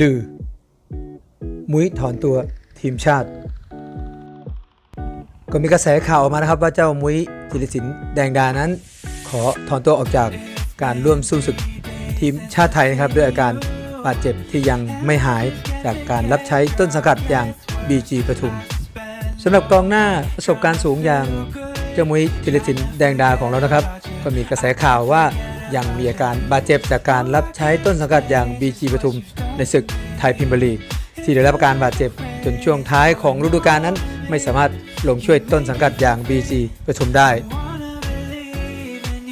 ลือ มุ้ยถอนตัวทีมชาติ ก็มีกระแสข่าวออกมานะครับว่าเจ้ามุ้ยธีรศิลป์แดงดานั้น ขอถอนตัวออกจากการร่วมสู้ศึกทีมชาติไทยนะครับด้วยอาการบาดเจ็บที่ยังไม่หายจากการรับใช้ต้นสังกัดอย่าง BG ปทุมสำหรับกองหน้าประสบการณ์สูงอย่างเจ้ามุ้ยธีรศิลป์แดงดาของเรานะครับ ก็มีกระแสข่าวว่ายังมีอาการบาดเจ็บจากการรับใช้ต้นสังกัดอย่าง BG ปทุม ในศึกไทยพิมยร์ลีก ที่ได้รับการบาดเจ็บจนช่วงท้ายของฤดูกาลนั้น ไม่สามารถลงช่วยต้นสังกัดอย่าง BG ปทุมได้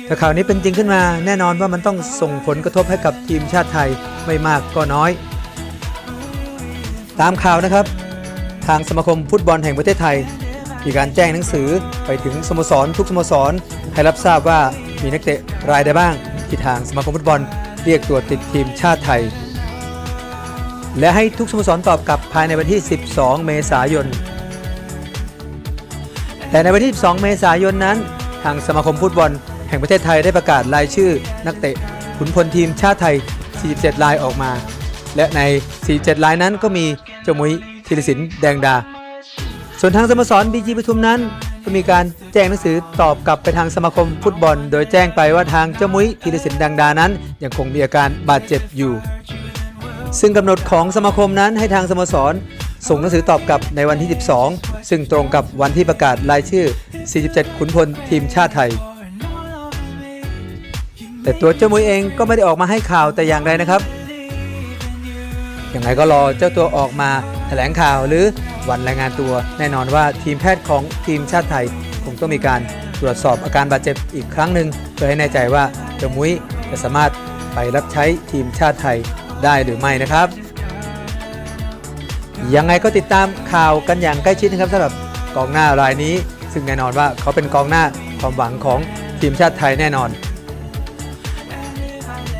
ถ้าข่าวนี้เป็นจริงขึ้นมา แน่นอนว่ามันต้องส่งผลกระทบให้กับทีมชาติไทยไม่มากก็น้อย ตามข่าวนะครับ ทางสมาคมฟุตบอลแห่งประเทศไทยมีการแจ้งหนังสือไปถึงสโมสรทุกสโมสร ให้รับทราบว่ามีนักเตะรายใดบ้าง ที่ทางสมาคมฟุตบอลเรียกตัวติดทีมชาติไทย และให้ทุกสโมสรตอบกลับภายในวันที่ 12 เมษายน แต่ในวันที่ 12 เมษายนนั้น ทางสมาคมฟุตบอลแห่งประเทศไทยได้ประกาศรายชื่อ นักเตะขุนพลทีมชาติไทย 47 รายออกมา และใน 47 รายนั้นก็มีเจ้ามุ้ยธีรศิลป์แดงดา ส่วนทางสโมสรบีจีปทุมนั้นก็มีการแจ้งหนังสือตอบกลับไปทางสมาคมฟุตบอล โดยแจ้งไปว่าทางเจ้ามุ้ยธีรศิลป์แดงดานั้น ยังคงมีอาการบาดเจ็บอยู่ ซึ่งกำหนดของสมาคมนั้นให้ทางสโมสร ส่งหนังสือตอบกลับในวันที่ 12 ซึ่งตรงกับวันที่ประกาศรายชื่อ 47 ขุนพลทีมชาติไทย แต่ตัวเจ้ามุ้ยเองก็ไม่ได้ออกมาให้ข่าวแต่อย่างใดนะครับอย่างไรก็รอเจ้าตัวออกมาแถลงข่าวหรือวันรายงานตัว แน่นอนว่าทีมแพทย์ของทีมชาติไทยคงต้องมีการตรวจสอบอาการบาดเจ็บอีกครั้งหนึ่งเพื่อให้แน่ใจว่าเจ้ามุ้ยจะสามารถไปรับใช้ทีมชาติไทย ได้หรือไม่นะครับ ยังไงก็ติดตามข่าวกันอย่างใกล้ชิดนะครับสำหรับกองหน้ารายนี้ ซึ่งแน่นอนว่าเขาเป็นกองหน้าความหวังของทีมชาติไทยแน่นอน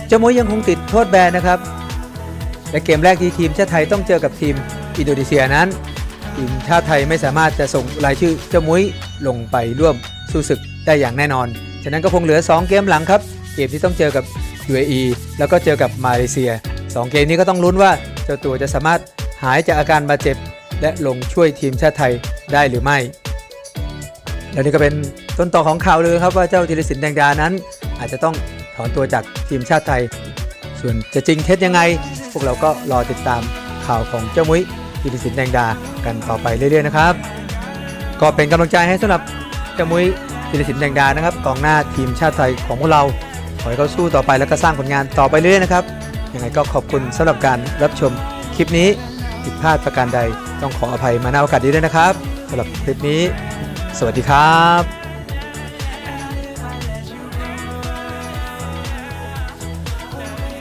เจ้ามุยยังคงติดโทษแบนนะครับ และเกมแรกที่ทีมชาติไทยต้องเจอกับทีมอินโดนีเซียนั้น ทีมชาติไทยไม่สามารถจะส่งรายชื่อเจ้ามุ้ยลงไปร่วมสู้ศึกได้อย่างแน่นอน ฉะนั้นก็คงเหลือ 2 เกมหลังครับ เกมที่ต้องเจอกับ UAE แล้วก็เจอกับมาเลเซีย 2 เกมนี้ก็ต้องลุ้นว่าเจ้าตัวจะสามารถหายจากอาการบาดเจ็บ และลงช่วยทีมชาติไทยได้หรือไม่ แล้วนี่ก็เป็นต้นต่อของข่าวเลยครับว่าเจ้าธีรศิลป์แดงดานั้น อาจจะต้องถอนตัวจากทีมชาติไทย ส่วนจะจริงเท็จยังไง พวกเราก็รอติดตามข่าวของเจ้ามุ้ยธีรศิลป์แดงดากันต่อไปเรื่อยๆนะครับ ก็เป็นกำลังใจให้สำหรับเจ้ามุ้ยธีรศิลป์แดงดานะครับกองหน้าทีมชาติไทยของพวกเราขอให้เขาสู้ต่อไปแล้วก็สร้างผลงานต่อไปเรื่อยๆนะครับ ยังไงก็ขอบคุณสำหรับการรับชมคลิปนี้ผิดพลาดประการใดต้องขออภัยมาณโอกาสนี้ด้วยนะครับสำหรับคลิปนี้ สวัสดีครับ